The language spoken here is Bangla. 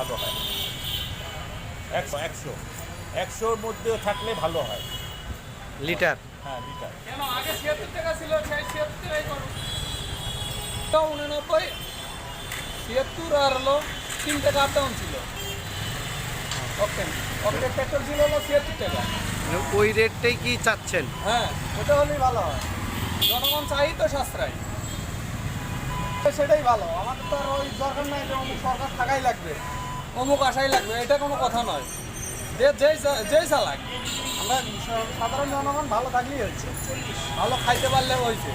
ভালো হয়। একশো একশো। একশোর মধ্যে থাকলে ভালো হয়। লিটার? হ্যাঁ লিটার। কেন? আগে টাকা ছিল আর ছিল। ওকে ছিল মানে ওই কি চাচ্ছেন? হ্যাঁ হলেই ভালো হয়। জনগণ চাই তো সাশ্রয়। সেটাই ভালো। আমাদের তো আর ওই দরকার নাই যে সরকার থাকাই লাগবে। অমুক আশাই লাগবে, এটা কোনো কথা নয়। যে যেই যেই চালাক। আমরা সাধারণ জনগণ ভালো থাকলেই হচ্ছে ভালো খাইতে পারলে হয়েছে।